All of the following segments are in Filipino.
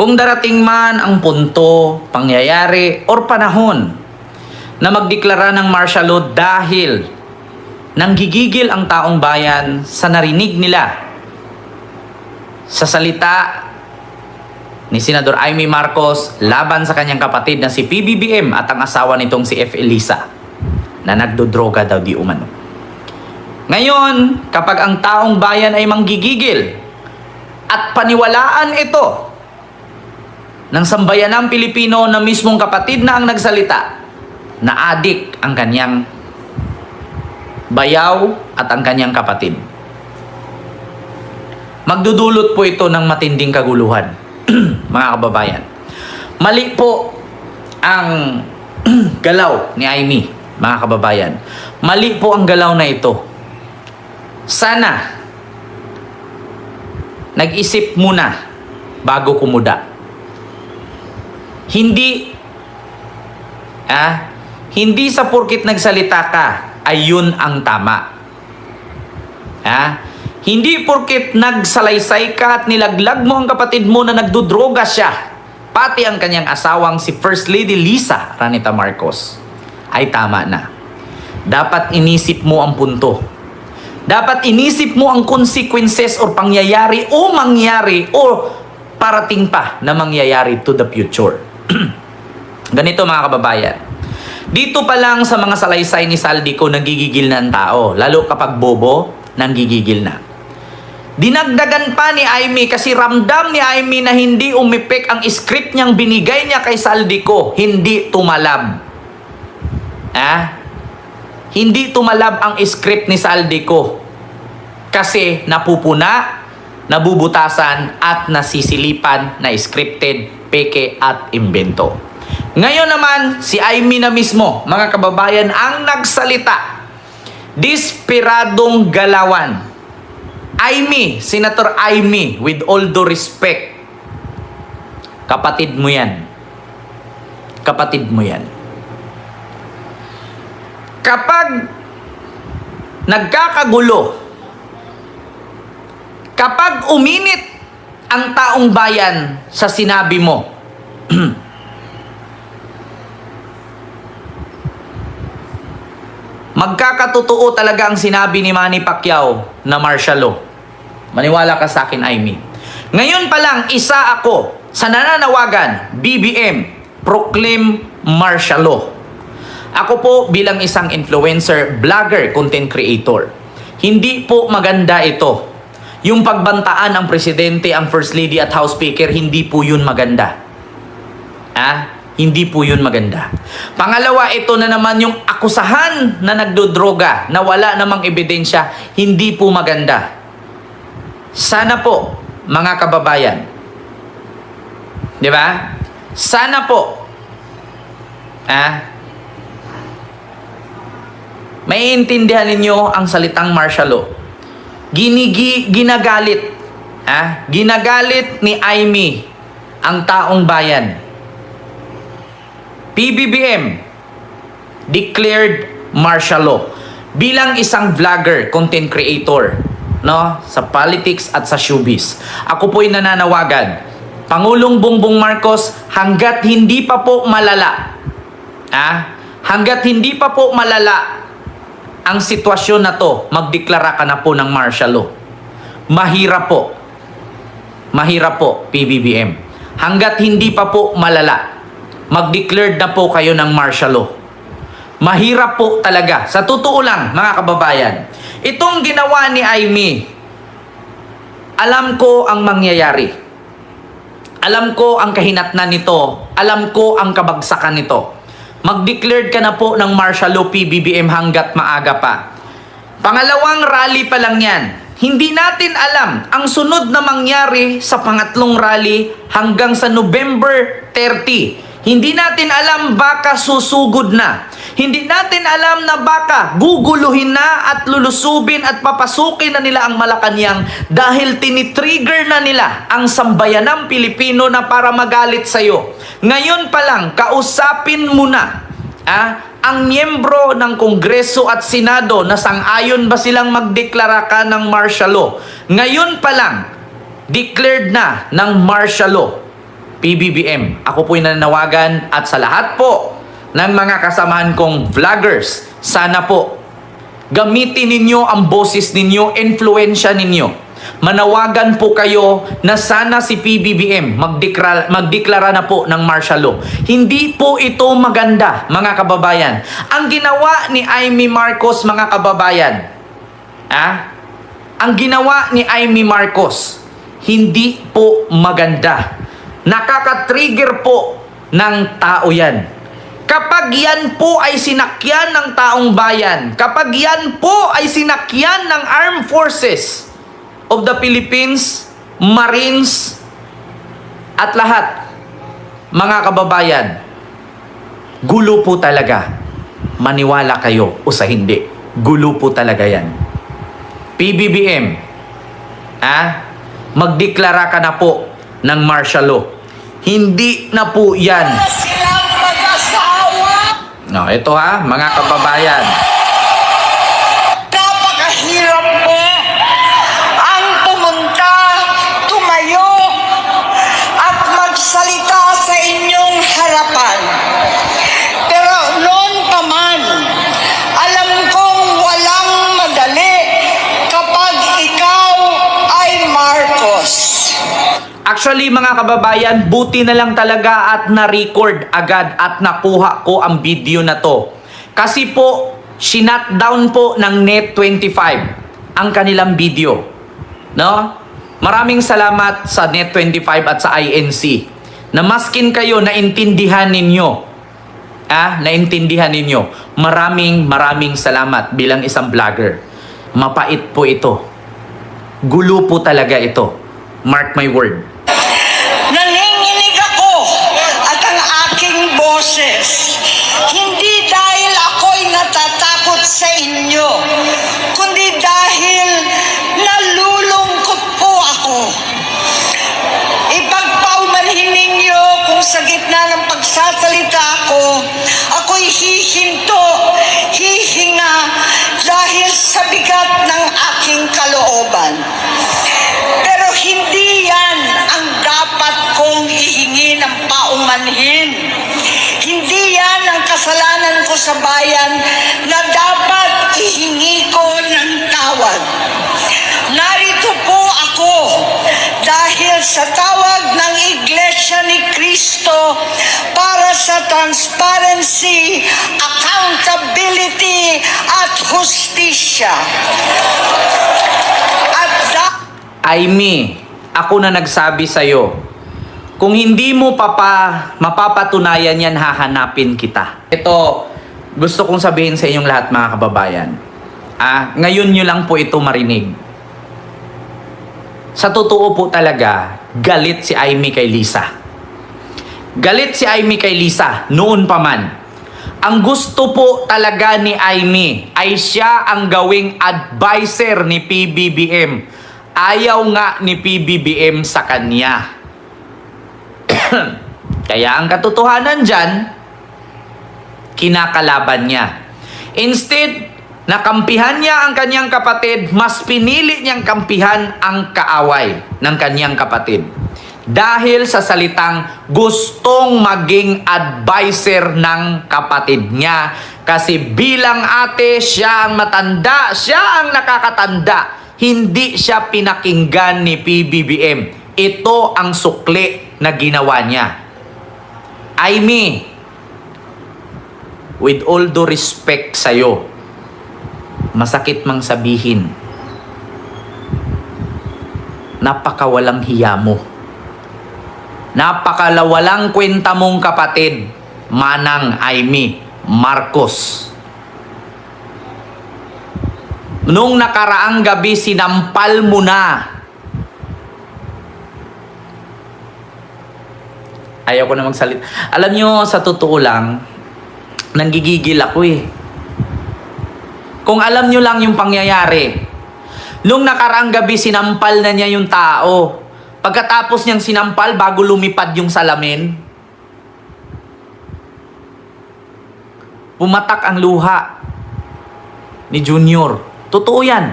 Kung darating man ang punto, pangyayari, or panahon na magdeklara ng martial law dahil nanggigigil ang taong bayan sa narinig nila sa salita ni Senador Amy Marcos laban sa kanyang kapatid na si PBBM at ang asawa nitong si F. Elisa na nagdodroga daw di umano. Ngayon, kapag ang taong bayan ay manggigigil at paniwalaan ito ng sambayanang Pilipino na mismong kapatid na ang nagsalita na adik ang kanyang bayaw at ang kanyang kapatid. Magdudulot po ito ng matinding kaguluhan, mga kababayan. Mali po ang galaw ni Amy, mga kababayan. Mali po ang galaw na ito. Sana nag-isip muna bago kumuda. Hindi ah, hindi sa porkit nagsalita ka ay yun ang tama. Ah, hindi porkit nagsalaysay ka at nilaglag mo ang kapatid mo na nagdudroga siya, pati ang kanyang asawang si First Lady Lisa Ranita Marcos, ay tama na. Dapat inisip mo ang punto. Dapat inisip mo ang consequences or pangyayari o mangyari o parating pa na mangyayari to the future. Ganito mga kababayan. Dito pa lang sa mga salaysay ni Saldico nagigigil na ang tao. Lalo kapag bobo, nanggigigil na. Dinagdagan pa ni Aimee kasi ramdam ni Aimee na hindi umipik ang script niyang binigay niya kay Saldico. Hindi tumalab. Ah? Hindi tumalab ang script ni Saldico. Kasi napupuna, nabubutasan at nasisilipan na scripted, peke at imbento. Ngayon naman, si Aimee na mismo, mga kababayan, ang nagsalita. Desperadong galawan. Aimee, Senator Aimee, with all due respect, kapatid mo yan. Kapatid mo yan. Kapag nagkakagulo, kapag uminit ang taong bayan sa sinabi mo, magkakatotoo talaga ang sinabi ni Manny Pacquiao na martial law. Maniwala ka sa akin, Aimee. Ngayon pa lang, isa ako sa nananawagan, BBM, proclaim martial law. Ako po bilang isang influencer, vlogger, content creator. Hindi po maganda ito. Yung pagbantaan ang presidente, ang first lady at house speaker, hindi po yun maganda. Ah, hindi po yun maganda. Pangalawa, ito na naman yung akusahan na nagdodroga na wala namang ebidensya, hindi po maganda. Sana po, mga kababayan, di ba? Sana po, ah, maiintindihan ninyo ang salitang martial law. Ginigi, ginagalit, ah, ginagalit ni Aimee ang taong bayan. PBBM declared martial law bilang isang vlogger, content creator, no, sa politics at sa showbiz. Ako po'y nananawagan, Pangulong Bongbong Marcos, hanggat hindi pa po malala, ah, hanggat hindi pa po malala ang sitwasyon na to, magdeklara ka na po ng martial law. Mahirap po. Mahirap po, PBBM. Hanggat hindi pa po malala, mag-declared na po kayo ng martial law. Mahirap po talaga. Sa totoo lang, mga kababayan. Itong ginawa ni Aimee, alam ko ang mangyayari. Alam ko ang kahinatnan nito. Alam ko ang kabagsakan nito. Mag-declared ka na po ng martial law PBBM hanggat maaga pa. Pangalawang rally pa lang yan. Hindi natin alam ang sunod na mangyari sa pangatlong rally hanggang sa November 30. Hindi natin alam baka susugod na. Hindi natin alam na baka guguluhin na at lulusubin at papasukin na nila ang Malacanang dahil tinitrigger na nila ang sambayanang Pilipino na para magalit sa'yo. Ngayon pa lang, kausapin mo na ah, ang miyembro ng Kongreso at Senado na sang-ayon ba silang magdeklara ka ng martial law. Ngayon pa lang, declared na ng martial law PBBM. Ako po'y nananawagan at sa lahat po ng mga kasamahan kong vloggers, sana po gamitin ninyo ang boses ninyo, influensya ninyo. Manawagan po kayo na sana si PBBM magdeklara, magdeklara na po ng martial law. Hindi po ito maganda, mga kababayan. Ang ginawa ni Amy Marcos, mga kababayan, ah, ang ginawa ni Amy Marcos, hindi po maganda. Nakaka-trigger po ng tao yan. Kapag yan po ay sinakyan ng taong bayan, kapag yan po ay sinakyan ng armed forces of the Philippines, Marines, at lahat, mga kababayan, gulo po talaga. Maniwala kayo o sa hindi. Gulo po talaga yan. PBBM, ah, magdeklara ka na po ng martial law. Hindi na po yan. No, ito ha, mga kababayan. Napakahirap po ang pumunta, tumayo, at magsalita sa inyong harapan. Pero noon pa man, alam kong walang madali kapag ikaw ay Marcos. Actually, mga kababayan, buti na lang talaga at na-record agad at nakuha ko ang video na to. Kasi po, sinat down po ng Net25 ang kanilang video. No? Maraming salamat sa Net25 at sa INC. Na maskin kayo, naintindihan ninyo. Ah, naintindihan ninyo. Maraming maraming salamat bilang isang vlogger. Mapait po ito. Gulo po talaga ito. Mark my word. Inyo, kundi dahil nalulungkot po ako. Ipagpaumanhin ninyo kung sa gitna ng pagsasalita ko, ako'y hihinto, hihinga dahil sa bigat ng aking kalooban. Pero hindi yan ang dapat kong ihingi ng paumanhin. Hindi yan ang kasalanan ko sa bayan na dapat ihingi ko ng tawad. Narito po ako dahil sa tawag ng Iglesia ni Cristo para sa transparency, accountability, at hustisya. At da- Aimee, ako na nagsabi sa'yo, kung hindi mo papa, mapapatunayan yan, hahanapin kita. Ito, gusto kong sabihin sa inyong lahat mga kababayan. Ah, ngayon nyo lang po ito marinig. Sa totoo po talaga, galit si Aimee kay Lisa. Galit si Aimee kay Lisa, noon pa man. Ang gusto po talaga ni Aimee ay siya ang gawing advisor ni PBBM. Ayaw nga ni PBBM sa kanya. Kaya ang katotohanan dyan, kinakalaban niya. Instead, nakampihan niya ang kanyang kapatid, mas pinili niyang kampihan ang kaaway ng kanyang kapatid. Dahil sa salitang gustong maging advisor ng kapatid niya. Kasi bilang ate, siya ang matanda, siya ang nakakatanda. Hindi siya pinakinggan ni PBBM. Ito ang sukli na ginawa niya. Aimee, with all due respect sa'yo, masakit mang sabihin, napakawalang hiya mo. Napakalawalang kwenta mong kapatid, Manang Aimee Marcos. Nung nakaraang gabi, sinampal mo na. Ayaw ko na magsalita. Alam nyo, sa totoo lang, nanggigigil ako eh. Kung alam nyo lang yung pangyayari, nung nakaraang gabi, sinampal na niya yung tao. Pagkatapos niyang sinampal, bago lumipad yung salamin, pumatak ang luha ni Junior. Totoo yan.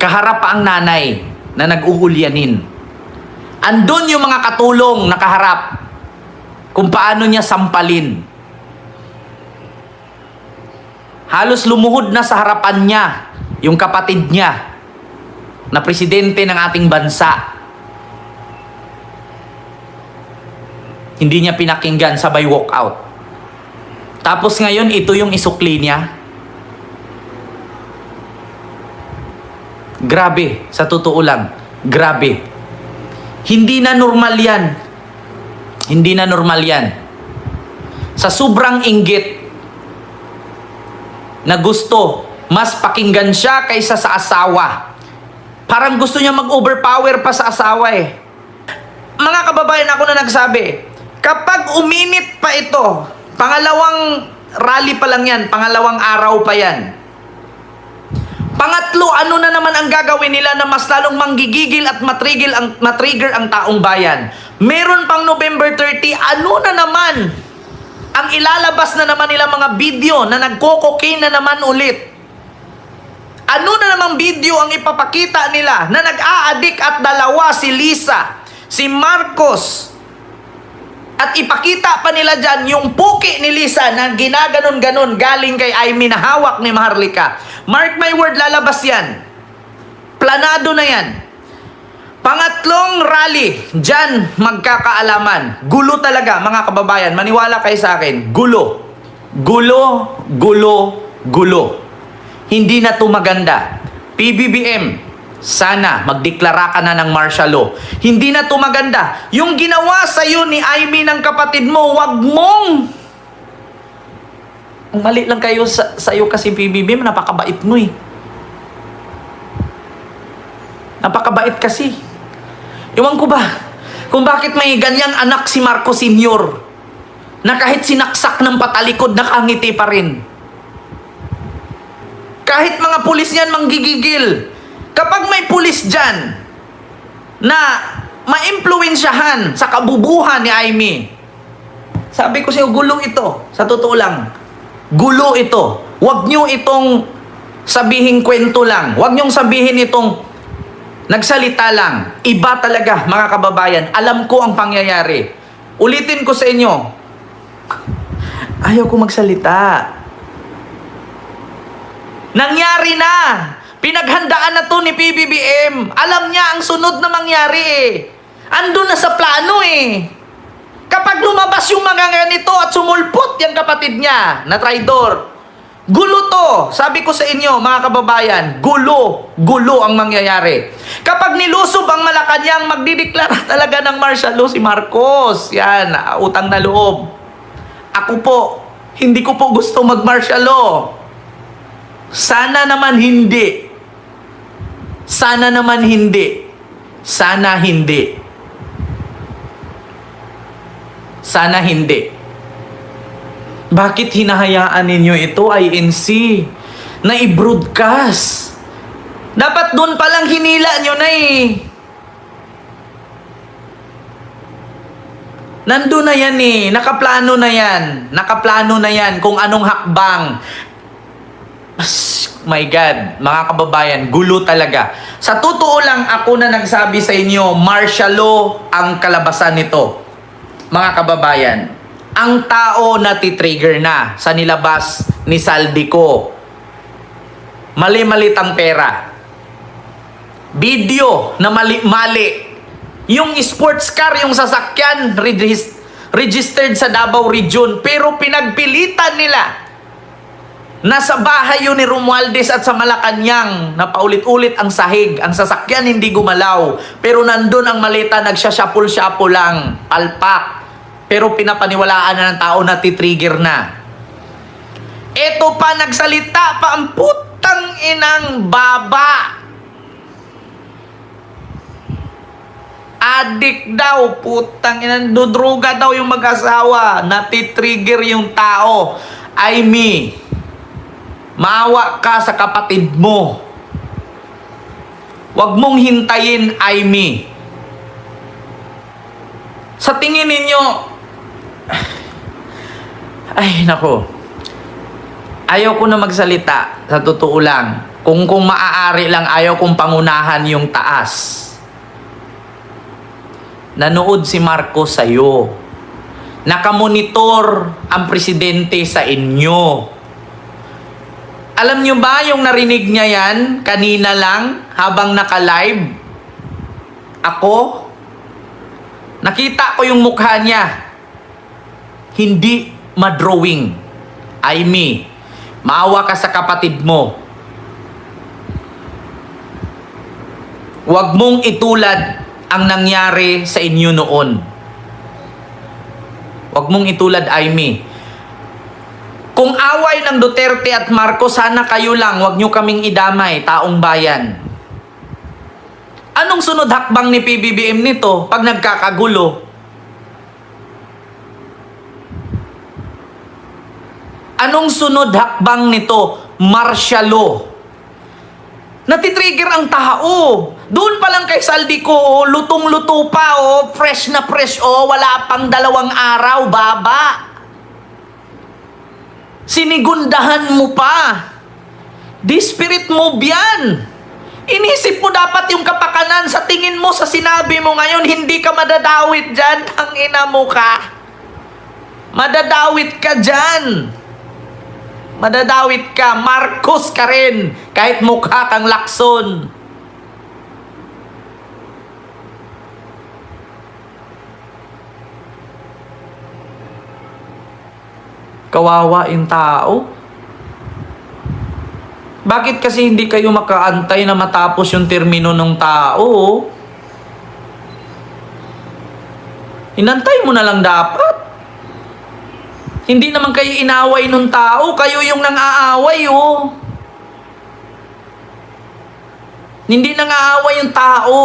Kaharap pa ang nanay na nag-uulyanin. Andun yung mga katulong nakaharap kung paano niya sampalin. Halos lumuhod na sa harapan niya yung kapatid niya na presidente ng ating bansa. Hindi niya pinakinggan, sabay walk out. Tapos ngayon, ito yung isukli niya. Grabe, sa totoo lang. Grabe. Hindi na normal yan. Hindi na normal yan. Sa sobrang inggit na gusto, mas pakinggan siya kaysa sa asawa. Parang gusto niya mag-overpower pa sa asawa eh. Mga kababayan ako na nagsabi, kapag uminit pa ito, pangalawang rally pa lang yan, pangalawang araw pa yan. Pangatlo, ano na naman ang gagawin nila na mas lalong manggigigil at matrigil ang, matrigger ang taong bayan? Meron pang November 30, ano na naman ang ilalabas na naman nila mga video na nagko-cocaine na naman ulit? Ano na namang video ang ipapakita nila na nag-aadik at dalawa si Lisa, si Marcos, at ipakita pa nila dyan yung puki ni Lisa na ginaganon-ganon galing kay Aimee na hawak ni Maharlika. Mark my word, lalabas yan. Planado na yan. Pangatlong rally, dyan magkakaalaman. Gulo talaga, mga kababayan. Maniwala kayo sa akin. Gulo. Gulo, gulo, gulo. Hindi na to maganda. PBBM, sana magdeklara ka na ng martial law. Hindi na to maganda. Yung ginawa sa iyo ni Aimee ng kapatid mo, wag mong ang mali lang kayo sa, sa iyo kasi PBBM, napakabait mo eh. Napakabait kasi. Iwan ko ba, kung bakit may ganyang anak si Marco Senior na kahit sinaksak ng patalikod, nakangiti pa rin. Kahit mga pulis niyan manggigigil. Kapag may pulis dyan na maimpluwensyahan sa kabubuhan ni Aimee, sabi ko sa'yo, gulong ito. Sa totoo lang, gulo ito. Huwag nyo itong sabihin kwento lang. Huwag nyong sabihin itong nagsalita lang. Iba talaga, mga kababayan. Alam ko ang pangyayari. Ulitin ko sa inyo. Ayaw ko magsalita. Nangyari na. Pinaghandaan na to ni PBBM. Alam niya ang sunod na mangyari eh. Andun na sa plano eh. Kapag lumabas yung mga ganito at sumulpot yung kapatid niya na traidor, gulo to. Sabi ko sa inyo, mga kababayan, gulo, gulo ang mangyayari. Kapag nilusob ang Malacanang, magdideklara talaga ng martial law si Marcos. Yan, utang na loob. Ako po, hindi ko po gusto mag-martial law. Sana naman hindi. Sana naman hindi. Sana hindi. Sana hindi. Bakit hinahayaan ninyo ito, INC, na i-broadcast? Dapat doon palang hinila nyo na eh. Nandun na yan eh. Nakaplano na yan. Nakaplano na yan kung anong hakbang. As, my God, mga kababayan, gulo talaga. Sa totoo lang, ako na nagsabi sa inyo, martial law ang kalabasan nito. Mga kababayan, ang tao na titrigger na sa nilabas ni Saldico. Mali-malit ang pera. Video na mali-mali. Yung sports car, yung sasakyan, regis- registered sa Davao Region, pero pinagpilitan nila Nasa bahay yun ni Romualdez at sa Malacanang na paulit-ulit ang sahig. Ang sasakyan hindi gumalaw. Pero nandun ang malita, nagsya-shapul-shapul lang. Palpak. Pero pinapaniwalaan na ng tao na titrigger na. Ito pa, nagsalita pa ang putang inang baba. Adik daw, putang inang dudruga daw yung mag-asawa. Natitrigger yung tao. I me. Maawa ka sa kapatid mo. Huwag mong hintayin, Aimee. Sa tingin ninyo, ay nako, ayaw ko na magsalita, sa totoo lang. Kung kung maaari lang, ayaw kong pangunahan yung taas. nanood si Marcos sa'yo. Nakamonitor ang presidente sa inyo. Alam nyo ba yung narinig niya yan kanina lang habang naka-live? Ako? Nakita ko yung mukha niya. Hindi madrawing. I me. Maawa ka sa kapatid mo. Huwag mong itulad ang nangyari sa inyo noon. Huwag mong itulad, Aimee. Kung away ng Duterte at Marcos, sana kayo lang, huwag nyo kaming idamay, taong bayan. Anong sunod hakbang ni PBBM nito pag nagkakagulo? Anong sunod hakbang nito? Martial law. Natitrigger ang tao. Doon pa lang kay Saldi ko, oh, lutong-luto pa, oh, fresh na fresh, oh, wala pang dalawang araw, baba. Sinigundahan mo pa. Di spirit move yan. Inisip mo dapat yung kapakanan sa tingin mo sa sinabi mo ngayon, hindi ka madadawit dyan, ang ina mo ka. Madadawit ka dyan. Madadawit ka, Marcos ka rin, kahit mukha kang lakson. Kawawa yung tao. Bakit kasi hindi kayo makaantay na matapos yung termino ng tao? Inantay mo na lang dapat. Hindi naman kayo inaway nung tao, kayo yung nang-aaway, oh. Hindi nang-aaway yung tao.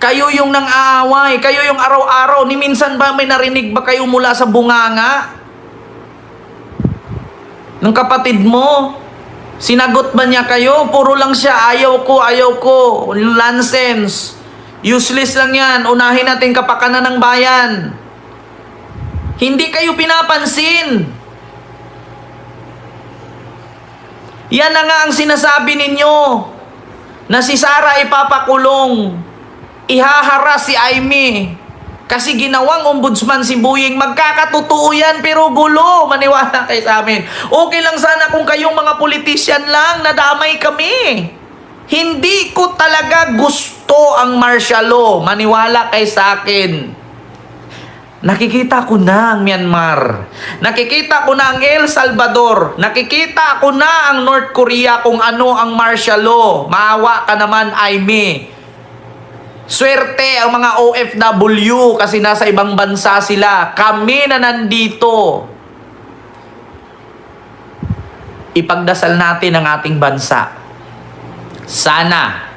Kayo yung nang-aaway, kayo yung araw-araw. Ni minsan ba may narinig ba kayo mula sa bunganga? Ng kapatid mo? Sinagot ba niya kayo? Puro lang siya, ayaw ko, ayaw ko. Nonsense. Useless lang yan. Unahin natin kapakanan ng bayan. Hindi kayo pinapansin. Yan na nga ang sinasabi ninyo. Na si Sara ipapakulong. Ihahara si Aimee. Kasi ginawang ombudsman si Buying. Magkakatotoo yan pero gulo. Maniwala kayo sa amin. Okay lang sana kung kayong mga politisyan lang. Nadamay kami. Hindi ko talaga gusto ang martial law. Maniwala kayo sa akin. Nakikita ko na ang Myanmar. Nakikita ko na ang El Salvador. Nakikita ko na ang North Korea kung ano ang martial law. Maawa ka naman, Aimee. Swerte ang mga OFW kasi nasa ibang bansa sila. Kami na nandito. Ipagdasal natin ang ating bansa. Sana,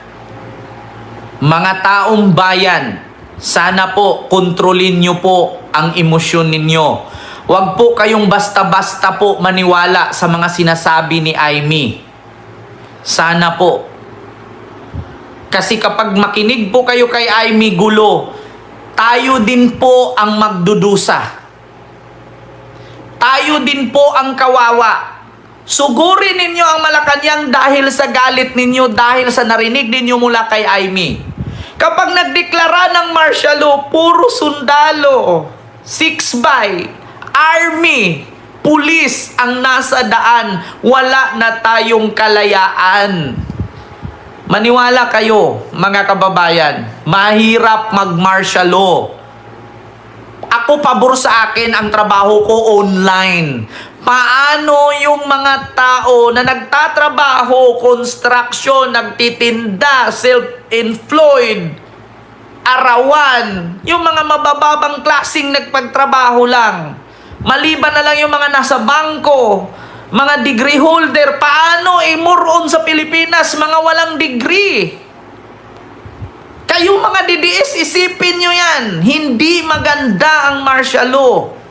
mga taong bayan, sana po kontrolin nyo po ang emosyon ninyo. Huwag po kayong basta-basta po maniwala sa mga sinasabi ni Aimee. Sana po. Kasi kapag makinig po kayo kay Aimee Gulo, tayo din po ang magdudusa. Tayo din po ang kawawa. Sugurin ninyo ang Malacanang dahil sa galit ninyo, dahil sa narinig ninyo mula kay Aimee. Kapag nagdeklara ng martial law, puro sundalo, six by, army, pulis ang nasa daan, wala na tayong kalayaan. Maniwala kayo, mga kababayan, mahirap mag-martial law. Ako pabor sa akin ang trabaho ko online. Paano yung mga tao na nagtatrabaho, construction, nagtitinda, self-employed, arawan, yung mga mabababang klasing nagpagtrabaho lang. Maliban na lang yung mga nasa bangko, mga degree holder, paano eh more on sa Pilipinas, mga walang degree? Kayong mga DDS, isipin nyo yan. Hindi maganda ang martial law.